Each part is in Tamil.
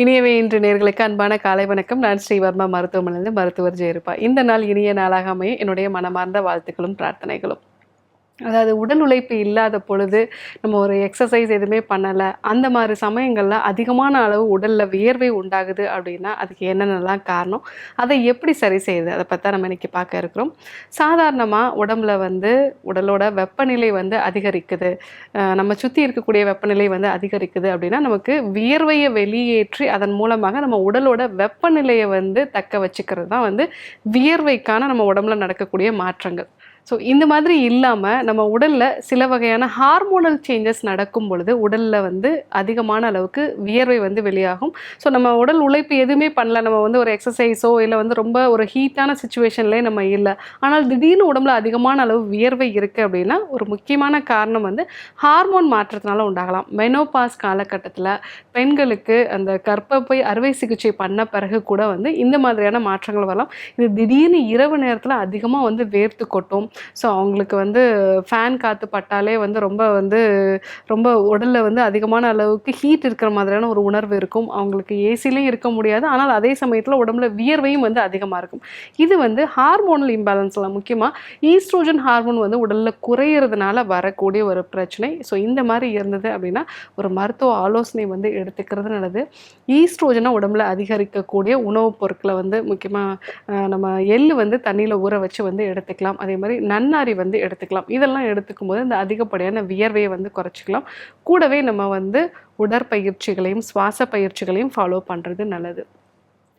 இனியவே இன்று நேர்களுக்கு அன்பான காலை வணக்கம். நான் ஸ்ரீவர்மா மருத்துவமனையிலிருந்து மருத்துவர் ஜெயருப்பா இந்த நாள் இனிய நாளாக அமைய என்னுடைய மனமார்ந்த வாழ்த்துக்களும் பிரார்த்தனைகளும். அதாவது உடல் உழைப்பு இல்லாத பொழுது நம்ம ஒரு எக்ஸசைஸ் எதுவுமே பண்ணலை. அந்த மாதிரி சமயங்களில் அதிகமான அளவு உடலில் வியர்வை உண்டாகுது அப்படின்னா அதுக்கு என்னென்னலாம் காரணம்? அதை எப்படி சரி செய்யுது? அதை பற்றி நம்ம இன்றைக்கி பார்க்க இருக்கிறோம். சாதாரணமாக உடம்புல வந்து உடலோட வெப்பநிலை வந்து அதிகரிக்குது. நம்ம சுற்றி இருக்கக்கூடிய வெப்பநிலை வந்து அதிகரிக்குது அப்படின்னா நமக்கு வியர்வையை வெளியேற்றி அதன் மூலமாக நம்ம உடலோட வெப்பநிலையை வந்து தக்க வச்சுக்கிறது தான் வந்து வியர்வைக்கான நம்ம உடம்புல நடக்கக்கூடிய மாற்றங்கள். ஸோ இந்த மாதிரி இல்லாமல் நம்ம உடலில் சில வகையான ஹார்மோனல் சேஞ்சஸ் நடக்கும் பொழுது உடலில் வந்து அதிகமான அளவுக்கு வியர்வை வந்து வெளியாகும். ஸோ நம்ம உடல் உழைப்பு எதுவுமே பண்ணல. நம்ம வந்து ஒரு எக்ஸசைஸோ இல்லை வந்து ரொம்ப ஒரு ஹீட்டான சுச்சுவேஷன்லேயே நம்ம இல்லை. ஆனால் திடீர்னு உடம்புல அதிகமான அளவு வியர்வை இருக்குது அப்படின்னா ஒரு முக்கியமான காரணம் வந்து ஹார்மோன் மாற்றத்தினால உண்டாகலாம். மெனோபாஸ் காலகட்டத்தில் பெண்களுக்கு அந்த கற்பப்பை அறுவை சிகிச்சை பண்ண பிறகு கூட வந்து இந்த மாதிரியான மாற்றங்கள் வரலாம். இது திடீர்னு இரவு நேரத்தில் அதிகமாக வந்து வேர்த்து கொட்டும். ஸோ அவங்களுக்கு வந்து ஃபேன் காற்று பட்டாலே வந்து ரொம்ப வந்து ரொம்ப உடலில் வந்து அதிகமான அளவுக்கு ஹீட் இருக்கிற மாதிரியான ஒரு உணர்வு இருக்கும். அவங்களுக்கு ஏசிலையும் இருக்க முடியாது. ஆனால் அதே சமயத்தில் உடம்புல வியர்வையும் வந்து அதிகமாக இருக்கும். இது வந்து ஹார்மோனல் இம்பேலன்ஸில் முக்கியமாக ஈஸ்ட்ரோஜன் ஹார்மோன் வந்து உடலில் குறையிறதுனால வரக்கூடிய ஒரு பிரச்சனை. ஸோ இந்த மாதிரி இருந்தது அப்படின்னா ஒரு மருத்துவ ஆலோசனை வந்து எடுத்துக்கிறது நல்லது. ஈஸ்ட்ரோஜனை உடம்புல அதிகரிக்கக்கூடிய உணவுப் பொருட்களை வந்து முக்கியமாக நம்ம எள்ளு வந்து தண்ணியில் ஊற வச்சு வந்து எடுத்துக்கலாம். அதே மாதிரி நன்னாரி வந்து எடுத்துக்கலாம். இதெல்லாம் எடுத்துக்கும் போது இந்த அதிகப்படியான வியர்வையை வந்து குறைச்சிக்கலாம். கூடவே நம்ம வந்து உடற்பயிற்சிகளையும் சுவாச பயிற்சிகளையும் ஃபாலோ பண்ணுறது நல்லது.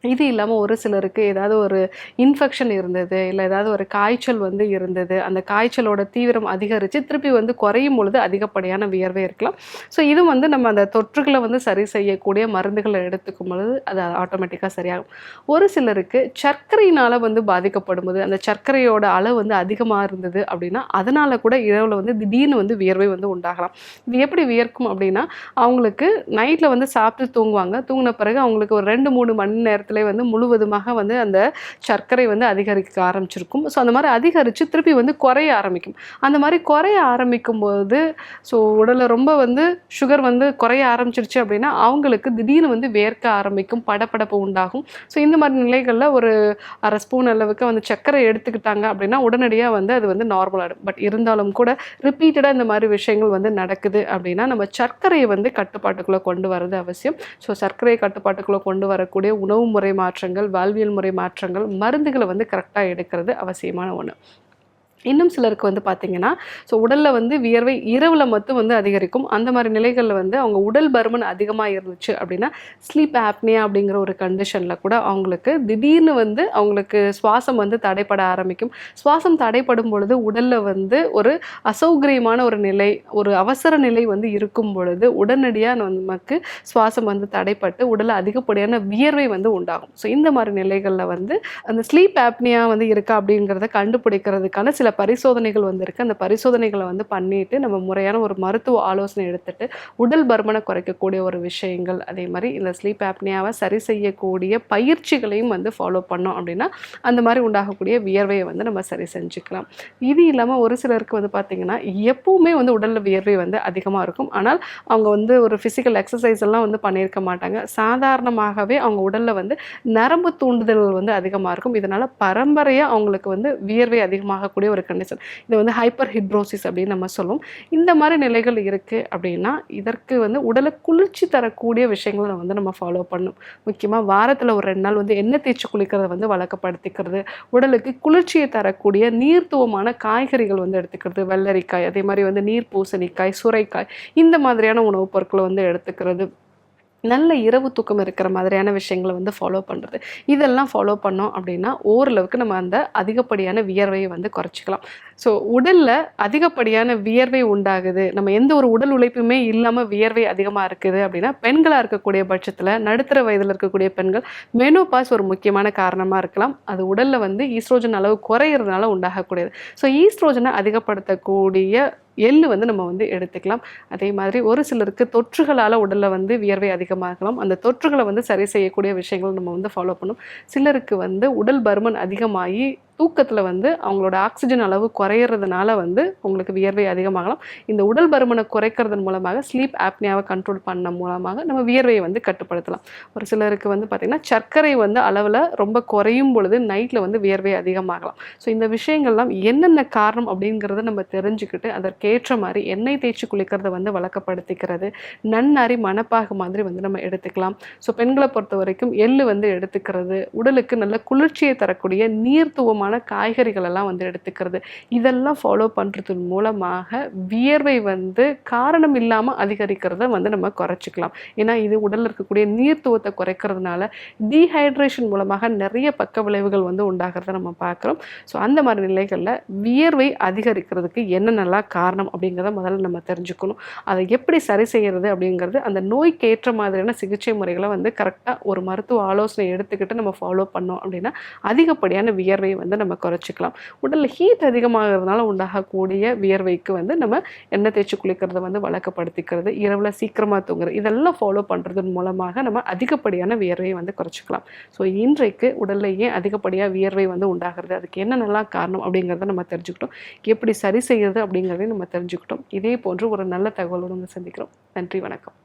இது இல்லாமல் ஒரு சிலருக்கு ஏதாவது ஒரு இன்ஃபெக்ஷன் இருந்தது இல்லை ஏதாவது ஒரு காய்ச்சல் வந்து இருந்தது அந்த காய்ச்சலோட தீவிரம் அதிகரித்து திருப்பி வந்து குறையும் பொழுது அதிகப்படியான வியர்வை இருக்கலாம். ஸோ இது வந்து நம்ம அந்த தொற்றுகளை வந்து சரி செய்யக்கூடிய மருந்துகளை எடுத்துக்கும் பொழுது அது ஆட்டோமேட்டிக்காக சரியாகும். ஒரு சிலருக்கு சர்க்கரையினால் வந்து பாதிக்கப்படும் போது அந்த சர்க்கரையோட அளவு வந்து அதிகமாக இருந்தது அப்படின்னா அதனால் கூட இரவில் வந்து திடீர்னு வந்து வியர்வை வந்து உண்டாகலாம். இது எப்படி வியர்க்கும் அப்படின்னா அவங்களுக்கு நைட்டில் வந்து சாப்பிட்டு தூங்குவாங்க. தூங்கின பிறகு அவங்களுக்கு ஒரு ரெண்டு மூணு மணி நேரத்தில் வந்து முழுவதுமாக வந்து அந்த சர்க்கரை வந்து அதிகரிக்க ஆரம்பிச்சிருக்கும். ஸோ அந்த மாதிரி அதிகரித்து திருப்பி வந்து குறைய ஆரம்பிக்கும். அந்த மாதிரி குறைய ஆரம்பிக்கும் போது ஸோ உடலில் ரொம்ப வந்து சுகர் வந்து குறைய ஆரம்பிச்சிருச்சு அப்படின்னா அவங்களுக்கு திடீர்னு வந்து வேர்க்க ஆரம்பிக்கும் படப்படப்பு உண்டாகும். ஸோ இந்த மாதிரி நிலைகளில் ஒரு அரை ஸ்பூன் அளவுக்கு வந்து சர்க்கரை எடுத்துக்கிட்டாங்க அப்படின்னா உடனடியாக வந்து அது வந்து நார்மல் ஆகிடும் பட் இருந்தாலும் கூட ரிப்பீட்டடாக இந்த மாதிரி விஷயங்கள் வந்து நடக்குது அப்படின்னா நம்ம சர்க்கரையை வந்து கட்டுப்பாட்டுக்குள்ளே கொண்டு வரது அவசியம். ஸோ சர்க்கரையை கட்டுப்பாட்டுக்குள்ளே கொண்டு வரக்கூடிய உணவு முறை முறை மாற்றங்கள் வாழ்வியல் முறை மாற்றங்கள் மருந்துகளை வந்து கரெக்டாக எடுக்கிறது அவசியமான ஒன்று இன்னும் சிலருக்கு வந்து பார்த்திங்கன்னா ஸோ உடலில் வந்து வியர்வை இரவில் மட்டும் வந்து அதிகரிக்கும். அந்த மாதிரி நிலைகளில் வந்து அவங்க உடல் பருமன் அதிகமாக இருந்துச்சு அப்படின்னா ஸ்லீப் ஆப்னியா அப்படிங்கிற ஒரு கண்டிஷனில் கூட அவங்களுக்கு திடீர்னு வந்து அவங்களுக்கு சுவாசம் வந்து தடைப்பட ஆரம்பிக்கும். சுவாசம் தடைப்படும் பொழுது உடலில் வந்து ஒரு அசௌகரியமான ஒரு நிலை ஒரு அவசர நிலை வந்து இருக்கும் பொழுது உடனடியாக நமக்கு சுவாசம் வந்து தடைப்பட்டு உடலில் அதிகப்படியான வியர்வை வந்து உண்டாகும். ஸோ இந்த மாதிரி நிலைகளில் வந்து அந்த ஸ்லீப் ஆப்னியா வந்து இருக்கா அப்படிங்கிறத கண்டுபிடிக்கிறதுக்கான சில பரிசோதனைகள் வந்திருக்கு. அந்த பரிசோதனைகளை வந்து பண்ணிட்டு நம்ம முறையான ஒரு மருத்துவ ஆலோசனை எடுத்துட்டு உடல் பருமனை குறைக்கக்கூடிய ஒரு விஷயங்கள் அதே மாதிரி இந்த ஸ்லீப் ஆப்னியாவை சரி செய்யக்கூடிய பயிற்சிகளையும் வந்து ஃபாலோ பண்ணோம் அப்படின்னா அந்த மாதிரி உண்டாகக்கூடிய வியர்வையை வந்து நம்ம சரி செஞ்சுக்கலாம். இது இல்லாமல் ஒரு சிலருக்கு வந்து பார்த்திங்கன்னா எப்பவுமே வந்து உடலில் வியர்வை வந்து அதிகமாக இருக்கும். ஆனால் அவங்க வந்து ஒரு ஃபிசிக்கல் எக்ஸசைஸ் எல்லாம் வந்து பண்ணியிருக்க மாட்டாங்க. சாதாரணமாகவே அவங்க உடலில் வந்து நரம்பு தூண்டுதல்கள் வந்து அதிகமாக இருக்கும். இதனால் பரம்பரையாக அவங்களுக்கு வந்து வியர்வை அதிகமாகக்கூடிய ஒரு கண்டிஷன் இது வந்து ஹைப்பர் ஹிப்ரோசிஸ் அப்படின்னு நம்ம சொல்லுவோம் இந்த மாதிரி நிலைகள் இருக்குது அப்படின்னா இதற்கு வந்து உடலை குளிர்ச்சி தரக்கூடிய விஷயங்களை வந்து நம்ம ஃபாலோ பண்ணணும். முக்கியமாக வாரத்தில் ஒரு ரெண்டு நாள் வந்து எண்ணெய் தேய்ச்சி குளிக்கிறத வந்து வழக்கப்படுத்திக்கிறது. உடலுக்கு குளிர்ச்சியை தரக்கூடிய நீர்த்துவமான காய்கறிகள் வந்து எடுத்துக்கிறது. வெள்ளரிக்காய் அதே மாதிரி வந்து நீர் பூசணிக்காய் சுரைக்காய் இந்த மாதிரியான உணவுப் பொருட்களை வந்து எடுத்துக்கிறது. நல்ல இரவு தூக்கம் இருக்கிற மாதிரியான விஷயங்களை வந்து ஃபாலோ பண்ணுறது இதெல்லாம் ஃபாலோ பண்ணோம் அப்படின்னா ஓரளவுக்கு நம்ம அந்த அதிகப்படியான வியர்வையை வந்து குறைச்சிக்கலாம். ஸோ உடலில் அதிகப்படியான வியர்வை உண்டாகுது. நம்ம எந்த ஒரு உடல் உழைப்புமே இல்லாமல் வியர்வை அதிகமாக இருக்குது அப்படின்னா பெண்களாக இருக்கக்கூடிய பட்சத்தில் நடுத்தர வயதில் இருக்கக்கூடிய பெண்கள் மெனோபாஸ் ஒரு முக்கியமான காரணமாக இருக்கலாம். அது உடலில் வந்து ஈஸ்ட்ரோஜன் அளவு குறையிறதுனால உண்டாகக்கூடியது. ஸோ ஈஸ்ட்ரோஜனை அதிகப்படுத்தக்கூடிய எள்ளு வந்து நம்ம வந்து எடுத்துக்கலாம். அதே மாதிரி ஒரு சிலருக்கு தொற்றுகளால் உடலில் வந்து வியர்வை அதிகமாகலாம். அந்த தொற்றுகளை வந்து சரி செய்யக்கூடிய விஷயங்கள் நம்ம வந்து ஃபாலோ பண்ணணும். சிலருக்கு வந்து உடல் பருமன் அதிகமாகி தூக்கத்தில் வந்து அவங்களோட ஆக்சிஜன் அளவு குறையிறதுனால வந்து உங்களுக்கு வியர்வை அதிகமாகலாம். இந்த உடல் பருமனை குறைக்கிறதன் மூலமாக ஸ்லீப் ஆப்னியாவை கண்ட்ரோல் பண்ண மூலமாக நம்ம வியர்வையை வந்து கட்டுப்படுத்தலாம். ஒரு சிலருக்கு வந்து பார்த்திங்கன்னா சர்க்கரை வந்து அளவில் ரொம்ப குறையும் பொழுது நைட்டில் வந்து வியர்வை அதிகமாகலாம். ஸோ இந்த விஷயங்கள்லாம் என்னென்ன காரணம் அப்படிங்கிறத நம்ம தெரிஞ்சுக்கிட்டு அதற்கேற்ற மாதிரி எண்ணெய் தேய்ச்சி குளிக்கிறத வந்து வழக்கப்படுத்திக்கிறது. நன்னாரி மணப்பாகு மாதிரி வந்து நம்ம எடுத்துக்கலாம். ஸோ பெண்களை பொறுத்த வரைக்கும் எள்ளு வந்து எடுத்துக்கிறது. உடலுக்கு நல்ல குளிர்ச்சியை தரக்கூடிய நீர்த்துவமான காய்கறிகள் எல்லாம் வந்து எடுத்துக்கிறது. இதெல்லாம் ஃபாலோ பண்ணுறதன் மூலமாக வியர்வை வந்து காரணம் இல்லாமல் அதிகரிக்கிறத வந்து நம்ம குறைச்சிக்கலாம். ஏன்னா இது உடலில் இருக்கக்கூடிய நீர்த்துவத்தை குறைக்கிறதுனால டீஹைட்ரேஷன் மூலமாக நிறைய பக்க விளைவுகள் வந்து உண்டாகிறத நம்ம பார்க்குறோம். ஸோ அந்த மாதிரி நிலைகளில் வியர்வை அதிகரிக்கிறதுக்கு என்னென்னலாம் காரணம் அப்படிங்கிறத முதல்ல நம்ம தெரிஞ்சுக்கணும். அதை எப்படி சரி செய்கிறது அப்படிங்கிறது அந்த நோய்க்கு ஏற்ற மாதிரியான சிகிச்சை முறைகளை வந்து கரெக்டாக ஒரு மருத்துவ ஆலோசனை எடுத்துக்கிட்டு நம்ம ஃபாலோ பண்ணோம் அப்படின்னா அதிகப்படியான வியர்வை வந்து நம்ம குறைச்சிக்கலாம். உடலில் ஹீட் அதிகமாகிறதுனால உண்டாகக்கூடிய வியர்வைக்கு வந்து நம்ம எண்ணெய் தேய்ச்சி குளிக்கிறத வந்து வழக்கப்படுத்திக்கிறது இரவில் சீக்கிரமாக தூங்குறது இதெல்லாம் ஃபாலோ பண்ணுறதன் மூலமாக நம்ம அதிகப்படியான வியர்வையை வந்து குறைச்சிக்கலாம். ஸோ இன்றைக்கு உடலில் ஏன் அதிகப்படியாக வியர்வை வந்து உண்டாகிறது. அதுக்கு என்னென்னலாம் காரணம் அப்படிங்கிறத நம்ம தெரிஞ்சுக்கிட்டோம். எப்படி சரி செய்யறது அப்படிங்கிறதையும் நம்ம தெரிஞ்சுக்கிட்டோம். இதே போன்று ஒரு நல்ல தகவலோடு நம்ம சந்திக்கிறோம். நன்றி வணக்கம்.